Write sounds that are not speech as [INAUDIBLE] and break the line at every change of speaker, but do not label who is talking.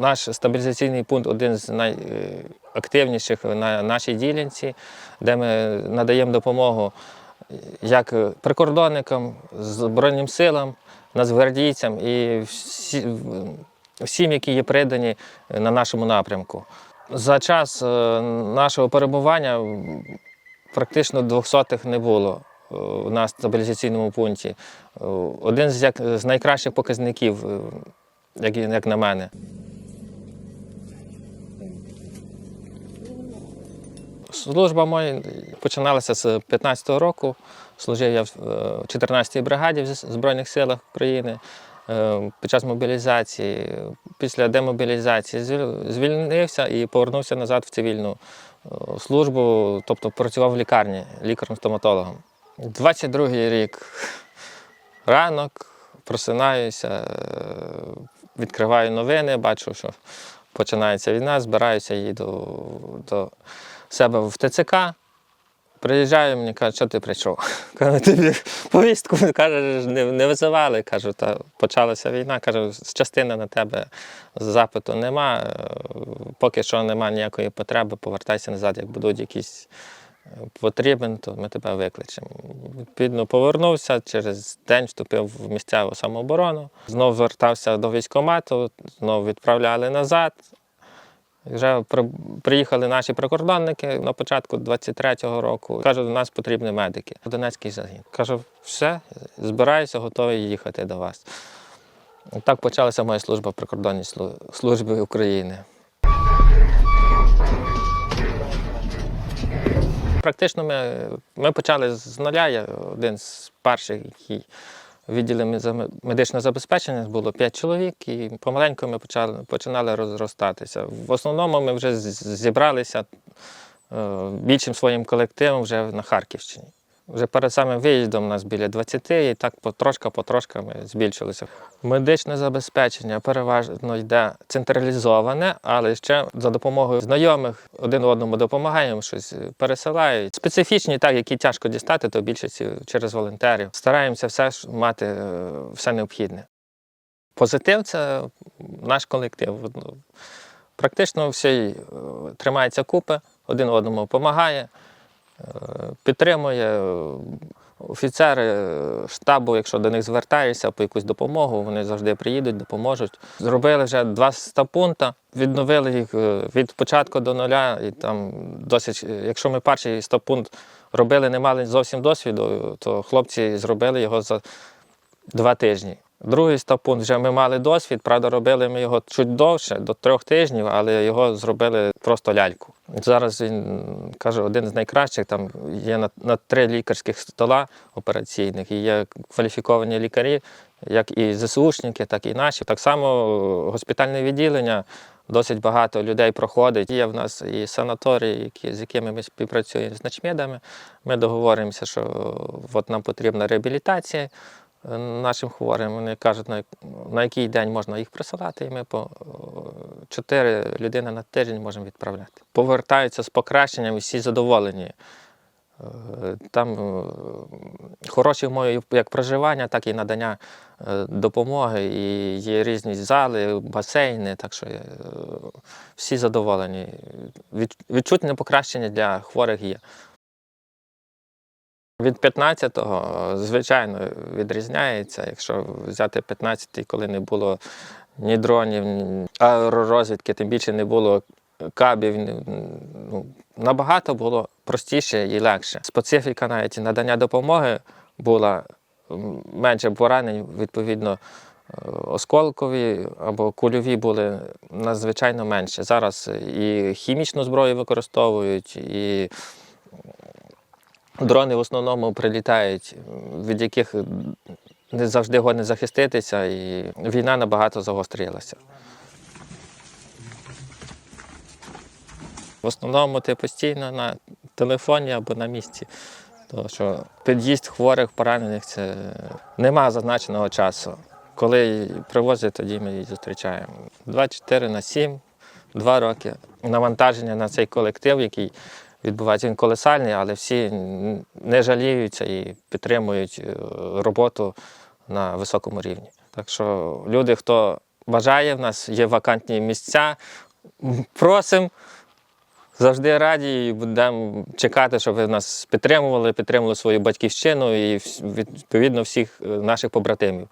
Наш стабілізаційний пункт один з найактивніших на нашій ділянці, де ми надаємо допомогу як прикордонникам, Збройним силам, нацгвардійцям і всі, всім, які є придані на нашому напрямку. За час е, нашого перебування практично двохсотих не було. е, на стабілізаційному пункті. Е, Один з, найкращих показників, е, як, на мене. Служба моя починалася з 15-го року. Служив я в е, 14-й бригаді в Збройних силах України е, під час мобілізації. Після демобілізації звільнився і повернувся назад в цивільну е, службу, тобто працював в лікарні лікарем-стоматологом. 22-й рік ранок, просинаюся, е, відкриваю новини, бачу, що починається війна, збираюся, їду до себе в ТЦК. Приїжджаю, мені кажуть, що ти прийшов? [LAUGHS] Кажу, тобі повістку каже, не, не визивали. Кажу, та почалася війна. Кажу, з частини на тебе запиту нема. е, Поки що нема ніякої потреби, повертайся назад, як будуть якісь потрібен, то ми тебе викличемо. Відповідно, повернувся, через день вступив в місцеву самооборону, знову звертався до військкомату, знову відправляли назад. Вже приїхали наші прикордонники на початку 23-го року. Кажуть, до нас потрібні медики. Донецький загін. Кажу, все, збираюся, готовий їхати до вас. Так почалася моя служба в прикордонній слу- службі України. Практично ми, ми почали з нуля. Я один з перших, який відділі за медичне забезпечення було 5 чоловік, і помаленьку ми почали, починали розростатися. В основному ми вже зібралися е, більшим своїм колективом вже на Харківщині. Вже перед самим виїздом у нас біля 20, і так потрошка-потрошка ми збільшилися. Медичне забезпечення переважно йде централізоване, але ще за допомогою знайомих один одному допомагаємо, щось пересилають. Специфічні, так, які тяжко дістати, то більшість через волонтерів. Стараємося все ж мати е, все необхідне. Позитив це наш колектив. Ну, Практично всі е, тримається купи, один одному допомагає, підтримує. Офіцери штабу, якщо до них звертаєшся по якусь допомогу, вони завжди приїдуть, допоможуть. Зробили вже два стапунта, відновили їх е, від початку до нуля. І там досить, е, якщо ми перший стапунт робили, не мали зовсім досвіду, то хлопці зробили його за два тижні. Другий стапунт вже ми мали досвід, правда, робили ми його чуть довше, до трьох тижнів, але його зробили просто ляльку. Зараз він каже, один з найкращих. Там є на, на три лікарських стола операційних, і є кваліфіковані лікарі, як і ЗСУшники, так і наші. Так само е, госпітальне відділення. Досить багато людей проходить. Є в нас і санаторії, які, з якими ми співпрацюємо з начмедами. Ми договоримося, що е, от нам потрібна реабілітація нашим хворим. Вони кажуть, на, на який день можна їх присилати, і ми по е, чотири людини на тиждень можемо відправляти. Повертаються з покращенням і всі задоволені. Е, Там е, хороші умови як проживання, так і надання е, допомоги. І є різні зали, басейни, так що е, всі задоволені. Відчутне покращення для хворих є. Від 15-го, звичайно, відрізняється. Якщо взяти 15-й, коли не було ні дронів, ні аеророзвідки, тим більше не було кабів. Ну, набагато було простіше і легше. Специфіка навіть надання допомоги була менше поранень, відповідно, е, осколкові або кульові були надзвичайно менше. Зараз і хімічну зброю використовують, і Дрони в основному прилітають, від яких не завжди годні захиститися, і війна набагато загострилася. В основному ти постійно на телефоні або на місці. Тому що під'їзд хворих, поранених це нема зазначеного часу. Коли привозять, тоді ми її зустрічаємо. 24 на 7, 2 роки. Навантаження на цей колектив, який відбувається. Він колосальний, але всі не жаліються і підтримують е, роботу на високому рівні. Так що люди, хто бажає, в нас є вакантні місця, просимо. Завжди раді і будемо чекати, щоб ви нас підтримували, підтримували свою батьківщину і відповідно всіх е, наших побратимів.